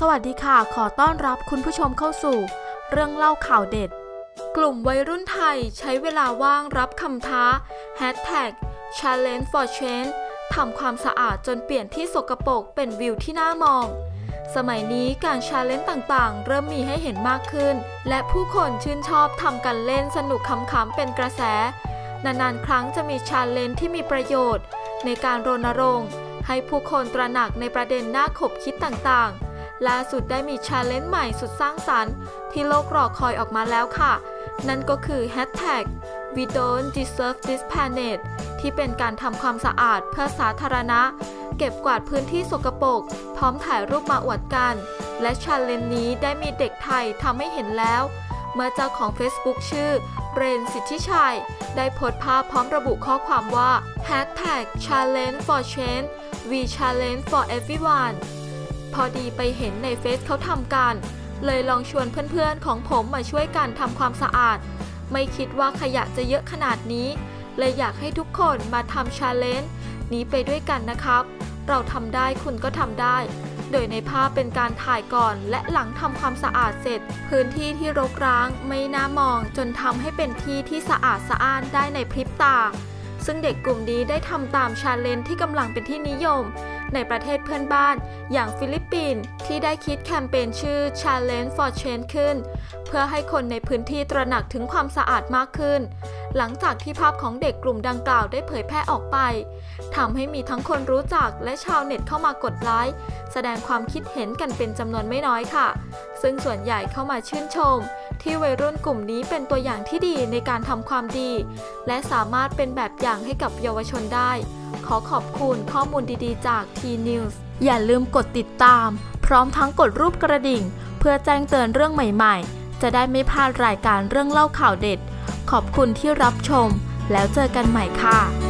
สวัสดีค่ะ ขอต้อนรับคุณผู้ชมเข้าสู่ เรื่องเล่าข่าวเด็ด กลุ่มวัยรุ่นไทยใช้เวลาว่างรับคำท้า Hashtag Challenge for Change ทำความสะอาดจนเปลี่ยนที่สกปรกเป็นวิวที่น่ามอง สมัยนี้การชาเลนจ์ต่างๆ เริ่มมีให้เห็นมากขึ้น และผู้คนชื่นชอบทำกันเล่นสนุกขำๆเป็นกระแส นานๆ ครั้งจะมีชาเลนจ์ที่มีประโยชน์ ในการรณรงค์ ให้ผู้คนตระหนักในประเด็นหน่าขบคิดต่างๆ ล่าสุดได้มีชาเลนจ์ใหม่สุดสร้างสรรค์ ที่โลกรอคอยออกมาแล้วค่ะ นั่นก็คือ Hashtag We don't deserve this planet ที่เป็นการทำความสะอาดเพื่อสาธารณะ เก็บกวาดพื้นที่สกปรกพร้อมถ่ายรูปมาอวดกัน และชาเลนจ์นี้ได้มีเด็กไทยทำให้เห็นแล้ว เมื่อเจ้าของ Facebook ชื่อเรนสิทธิชัย ได้โพสต์ภาพพร้อมระบุข้อความว่า Hashtag Challenge for Change We Challenge for Everyone พอดีไปเห็นในเฟซเขาทำกัน เลยลองชวนเพื่อนๆของผมมาช่วยกันทำความสะอาด ไม่คิดว่าขยะจะเยอะขนาดนี้ เลยอยากให้ทุกคนมาทำชาเลนจ์นี้ไปด้วยกันนะครับ เราทำได้คุณก็ทำได้ โดยในภาพเป็นการถ่ายก่อนและหลังทำความสะอาดเสร็จ พื้นที่ที่รกร้างไม่น่ามองจนทำให้เป็นที่ที่สะอาดสะอ้านได้ในพริบตา ซึ่งเด็กกลุ่มนี้ได้ทำตามชาเลนจ์ที่กำลังเป็นที่นิยม ในประเทศเพื่อนบ้าน อย่างฟิลิปปินส์ที่ได้คิดแคมเปญชื่อ Challenge for Change ขึ้น เพื่อให้คนในพื้นที่ตระหนักถึงความสะอาดมากขึ้น หลังจากที่ภาพของเด็กกลุ่มดังกล่าวได้เผยแพร่ออกไปทำให้มีทั้งคนรู้จักและชาวเน็ตเข้ามากดไลค์แสดงความคิดเห็นกันเป็นจำนวนไม่น้อยค่ะ ซึ่งส่วนใหญ่เข้ามาชื่นชม ที่วัยรุ่นกลุ่มนี้เป็นตัวอย่างที่ดีในการทำความดี และสามารถเป็นแบบอย่างให้กับเยาวชนได้ ขอขอบคุณข้อมูลดีๆ จาก T-News อย่าลืมกดติดตาม พร้อมทั้งกดรูปกระดิ่ง เพื่อแจ้งเตือนเรื่องใหม่ๆ จะได้ไม่พลาดรายการเรื่องเล่าข่าวเด็ด ขอบคุณที่รับชม แล้วเจอกันใหม่ค่ะ